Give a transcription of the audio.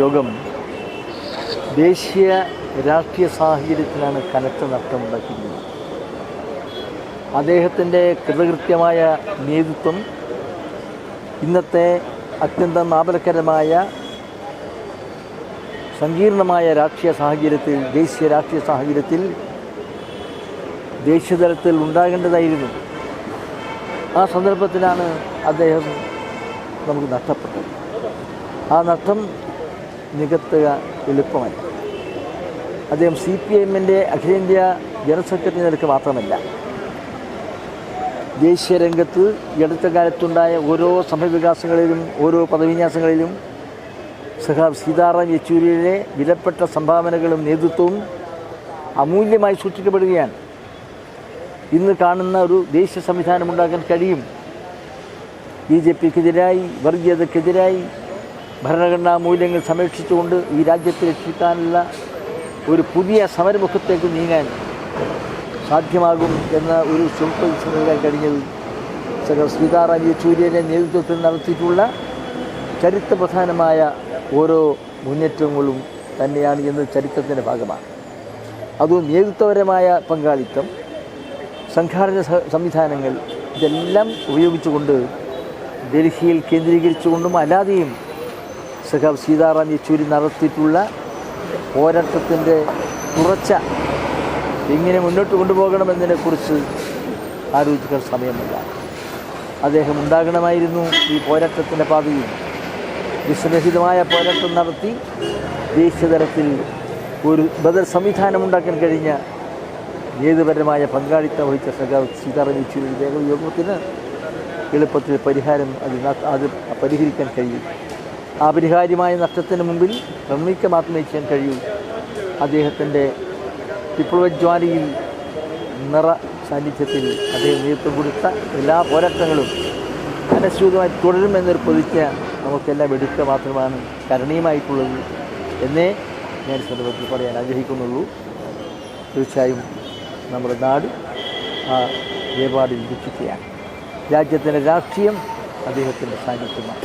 യോഗം ദേശീയ രാഷ്ട്രീയ സാഹചര്യത്തിലാണ് കനത്ത നഷ്ടമുണ്ടാക്കിയിരുന്നത് അദ്ദേഹത്തിന്റെ കൃതകൃത്യമായ നേതൃത്വം ഇന്നത്തെ അത്യന്തം ആപലക്കരമായ സങ്കീർണമായ രാഷ്ട്രീയ സാഹചര്യത്തിൽ ദേശീയ രാഷ്ട്രീയ സാഹചര്യത്തിൽ ദേശീയതലത്തിൽ ഉണ്ടാകേണ്ടതായിരുന്നു. ആ സന്ദർഭത്തിലാണ് അദ്ദേഹം നമുക്ക് നഷ്ടപ്പെട്ടത്. ആ നഷ്ടം നികത്തുക എളുപ്പമല്ല. അദ്ദേഹം സി പി എമ്മിന്റെ അഖിലേന്ത്യാ ജനറൽ സെക്രട്ടറി നിലയ്ക്ക് മാത്രമല്ല ദേശീയ രംഗത്ത് ഈ അടുത്ത കാലത്തുണ്ടായ ഓരോ സംഭവവികാസങ്ങളിലും ഓരോ പദവിന്യാസങ്ങളിലും സഹാബ് സീതാറാം യെച്ചൂരിയുടെ വിലപ്പെട്ട സംഭാവനകളും നേതൃത്വവും അമൂല്യമായി സൂക്ഷിക്കപ്പെടുകയാണ്. ഇന്ന് കാണുന്ന ഒരു ദേശീയ സംവിധാനം ഉണ്ടാക്കാൻ കഴിയും. ബി ജെ പിക്കെതിരായി വർഗീയതക്കെതിരായി ഭരണഘടനാ മൂല്യങ്ങൾ സംരക്ഷിച്ചുകൊണ്ട് ഈ രാജ്യത്തെ രക്ഷിക്കാനുള്ള ഒരു പുതിയ സമരമുഖത്തേക്ക് നീങ്ങാൻ സാധ്യമാകും എന്ന ഒരു ശുൽപ്പ നൽകാൻ കഴിഞ്ഞത് സഖ സീതാറാം യെച്ചൂരിയുടെ നേതൃത്വത്തിൽ നടത്തിയിട്ടുള്ള ചരിത്രപ്രധാനമായ ഓരോ മുന്നേറ്റങ്ങളും തന്നെയാണ് എന്ന് ചരിത്രത്തിന്റെ ഭാഗമാണ്. അതും നേതൃത്വപരമായ പങ്കാളിത്തം സംഘാടന സംവിധാനങ്ങൾ ഇതെല്ലാം ഉപയോഗിച്ചുകൊണ്ട് ഡൽഹിയിൽ കേന്ദ്രീകരിച്ചുകൊണ്ടും അല്ലാതെയും സഖാബ് സീതാറാം യെച്ചൂരി നടത്തിയിട്ടുള്ള പോരാട്ടത്തിന്റെ കുറച്ച എങ്ങനെ മുന്നോട്ട് കൊണ്ടുപോകണമെന്നതിനെക്കുറിച്ച് ആലോചിക്കാൻ സമയമില്ല. അദ്ദേഹം ഉണ്ടാകണമായിരുന്നു ഈ പോരാട്ടത്തിന്റെ പാതയിൽ. വിശ്വരഹിതമായ പോരാട്ടം നടത്തി ദേശീയതലത്തിൽ ഒരു ബദൽ സംവിധാനം ഉണ്ടാക്കാൻ കഴിഞ്ഞ ഏതുപരമായ പങ്കാളിത്തം വഹിച്ച സഖാവ് സീതാറാം യെച്ചൂരി യോഗത്തിന് എളുപ്പത്തിൽ പരിഹാരം അത് അത് പരിഹരിക്കാൻ കഴിയും. ആ പരിഹാര്യമായ നഷ്ടത്തിന് മുമ്പിൽ നിർമ്മിക്ക മാത്രമേ ചെയ്യാൻ കഴിയൂ. അദ്ദേഹത്തിന്റെ വിപ്ലവജ്വാലിയിൽ നിറ സാന്നിധ്യത്തിൽ അദ്ദേഹം നേതൃത്വം കൊടുത്ത എല്ലാ പോരാട്ടങ്ങളും അനശ്വതമായി തുടരുമെന്നൊരു പ്രതിജ്ഞ നമുക്കെല്ലാം എടുക്കുക മാത്രമാണ് കരണീയമായിട്ടുള്ളത് എന്നേ ഞാൻ സന്ദർഭത്തിൽ പറയാൻ ആഗ്രഹിക്കുന്നുള്ളൂ. തീർച്ചയായും നമ്മുടെ നാട് ആ നിലപാടിൽ ദുഃഖിക്കുകയാണ്. രാജ്യത്തിന്റെ രാഷ്ട്രീയം അദ്ദേഹത്തിന്റെ സാന്നിധ്യമാണ്.